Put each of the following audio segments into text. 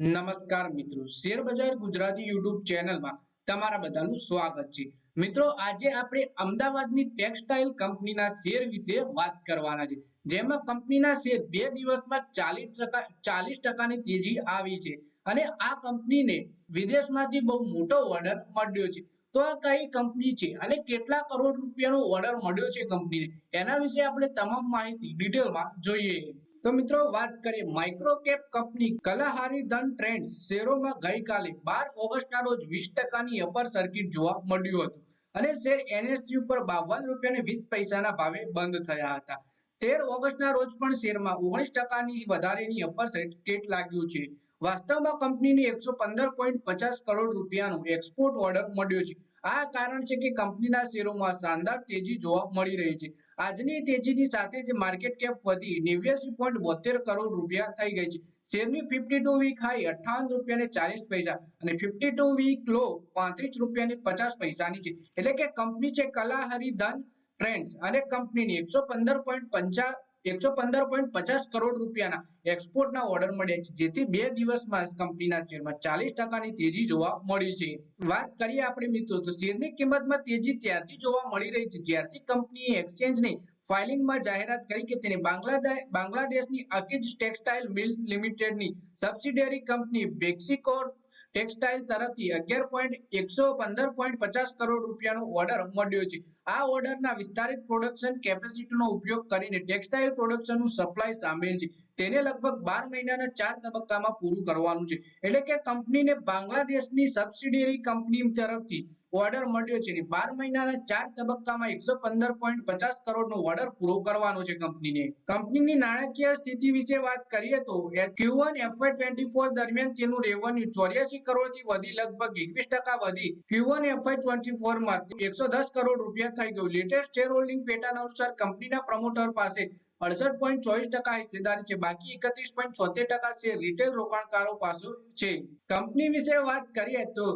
નમસ્કાર મિત્રો. શેર બજાર ગુજરાતી યુટ્યુબ ચેનલમાં તમારા બધાનું સ્વાગત છે. મિત્રો, આજે આપણે અમદાવાદની ટેક્સટાઇલ કંપનીના શેર વિશે વાત કરવાના છે. જેમાં કંપનીના શેર બે દિવસમાં ચાલીસ ટકા, ચાલીસ ટકાની તેજી આવી છે અને આ કંપનીને વિદેશમાંથી બહુ મોટો ઓર્ડર મળ્યો છે. તો આ કઈ કંપની છે અને કેટલા કરોડ રૂપિયાનો ઓર્ડર મળ્યો છે કંપનીને? એના વિશે આપણે તમામ માહિતી ડિટેલમાં જોઈએ. તો મિત્રો વાત કરીએ માઇક્રો કેપ કંપની કલાહારી ધન ટ્રેન્ડ શેરોમાં ગઈકાલે બાર ઓગસ્ટના રોજ વીસ ટકાની અપર સર્કિટ જોવા મળ્યું હતું. અને શેર એનએસયુ ઉપર બાવન રૂપિયા વીસ પૈસાના ભાવે બંધ થયા હતા. તેર ઓગસ્ટના રોજ પણ શેરમાં ઓગણીસ ટકાની વધારેની અપર સર્કિટ લાગ્યું છે? વાસ્તવમાં કંપનીને એકસો પંદર પોઈન્ટ પચાસ કરોડ રૂપિયાનો એક્સપોર્ટ ઓર્ડર મળ્યો છે. આ કારણ છે કે કંપનીના શેરોમાં શાનદાર તેજી જોવા મળી રહી છે. આજની તેજીની સાથે જ માર્કેટ કેપ વધી નેવ્યાસી પોઈન્ટ બોતેર કરોડ રૂપિયા થઈ ગઈ છે. શેરની ફિફ્ટી ટુ વીક હાઈ અઠાવન રૂપિયા ચાલીસ પૈસા અને ફિફ્ટી ટુ વીક લો પાંત્રીસ રૂપિયા પચાસ પૈસાની છે. એટલે કે કંપની છે કલાહરી ધન ટ્રેન્ડ્સ અને કંપનીની એકસો પંદર પોઈન્ટ પંચા એકસો પંદર પોઈન્ટ પચાસ કરોડ રૂપિયાના એક્સપોર્ટના ઓર્ડર મળ્યા છે, જેથી બે દિવસમાં કંપનીના શેરમાં ચાલીસ ટકાની તેજી જોવા મળી છે. વાત કરીએ આપણે મિત્રો, તો શેરની કિંમતમાં તેજી ત્યારથી જોવા મળી રહી છે, જ્યારથી કંપનીએ એક્સચેન્જની ફાઇલિંગમાં જાહેરાત કરી કે તેને બાંગ્લાદેશની અકીજ ટેક્સટાઇલ મિલ લિમિટેડની સબસિડિયરી કંપની બેક્સિકોર ટેક્સટાઇલ તરફથી અગિયાર પોઈન્ટ એકસો પંદર પોઈન્ટ પચાસ કરોડ રૂપિયાનો ઓર્ડર મળ્યો છે. આ ઓર્ડરના વિસ્તારિત પ્રોડક્શન કેપેસિટીનો ઉપયોગ કરીને ટેક્સટાઇલ પ્રોડક્શનનું સપ્લાય સામેલ છે. તેને લગભગ બાર મહિનાના ચાર તબક્કામાં પૂરું કરવાનું છે. એટલે કે કંપનીને બાંગ્લાદેશની સબસિડિયરી કંપની તરફથી ઓર્ડર મળ્યો છે બાર મહિનાના ચાર તબક્કામાં એકસો પંદર પોઈન્ટ પચાસ કરોડનો ઓર્ડર પૂરો કરવાનો છે કંપનીને. કંપનીની નાણાકીય સ્થિતિ વિશે વાત કરીએ તો Q one FY twenty four દરમિયાન તેનું રેવન્યુ ચોર્યાસી કરોડથી વધી, લગભગ એકવીસ ટકા વધી. ક્યુ વન એફઆઈ ટ્વેન્ટી ફોરમાં એકસો દસ કરોડ રૂપિયા થઈ ગયું. લેટેસ્ટ શેર હોલ્ડિંગ પેટર્ન અનુસાર કંપનીના પ્રમોટર પાસે અડસઠ પોઈન્ટ ચોવીસ ટકા હિસ્સેદારી છે. બાકી એકત્રીસ પોઈન્ટ છોતેર ટકા શેર રિટેલ રોકાણકારો પાસે છે. કંપની વિશે વાત કરીએ તો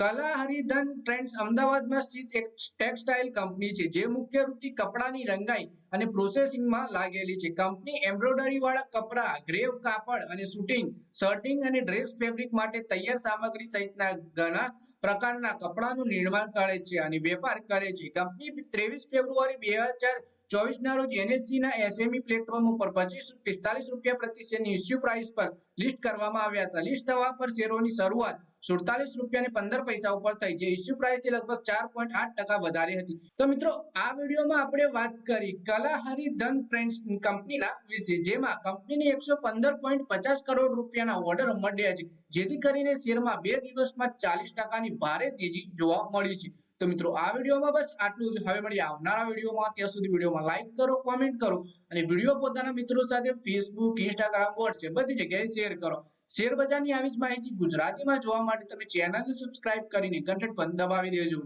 કલા હરિધન ટ્રેન્ડ્સ અમદાવાદમાં સ્થિત એક ટેક્સટાઇલ કંપની છે, જે મુખ્ય રૂપથી કપડાની રંગાઈ અને પ્રોસેસિંગમાં લાગેલી છે. કંપની એમ્બ્રોઇડરી વાળા કપડા, ગ્રેવ કાપડ અને શૂટિંગ, શર્ટિંગ અને ડ્રેસ ફેબ્રિક માટે તૈયાર સામગ્રી સહિતના ઘણા પ્રકારના કપડાનું નિર્માણ કરે છે અને વેપાર કરે છે. કંપની ત્રેવીસ ફેબ્રુઆરી બે હજાર ચોવીસના રોજ એનએસસીના એસએમઈ પ્લેટફોર્મ ઉપર પચીસ પિસ્તાલીસ રૂપિયા પ્રતિ શેરની ઇસ્યુ પ્રાઇસ પર લિસ્ટ કરવામાં આવ્યા હતા. લિસ્ટ થવા પર શેરોની શરૂઆત સુડતાલીસ રૂપિયા પંદર પૈસા ઉપર થઈ જે ઇસ્યુ પ્રાઇસથી લગભગ ચાર પોઈન્ટ આઠ ટકા વધારી હતી. તો મિત્રો, આ વિડીયોમાં આપણે વાત કરી કલાહરી ધન ટ્રેન્ડ્સ કંપનીના વિશે, જેમાં કંપનીને એકસો પંદર પોઈન્ટ પચાસ કરોડ રૂપિયાના ઓર્ડર મળ્યા છે. જેથી કરીને શેરમાં બે દિવસમાં ચાલીસ ટકાની ભારે તેજી જોવા મળી છે. તો મિત્રો, આ વિડીયોમાં બસ આટલું જ. હવે મળીએ આવનારા વિડીયોમાં. ત્યાં સુધી વિડીયોમાં લાઈક કરો કોમેન્ટ કરો અને વીડિયો પોતાના મિત્રો સાથે ફેસબુક ઇન્સ્ટાગ્રામ વોટ્સએપ બધી જગ્યાએ શેર કરો. શેર બજારની આવી જ માહિતી ગુજરાતીમાં જોવા માટે તમે ચેનલને સબસ્ક્રાઇબ કરીને ઘંટડ પણ દબાવી દેજો.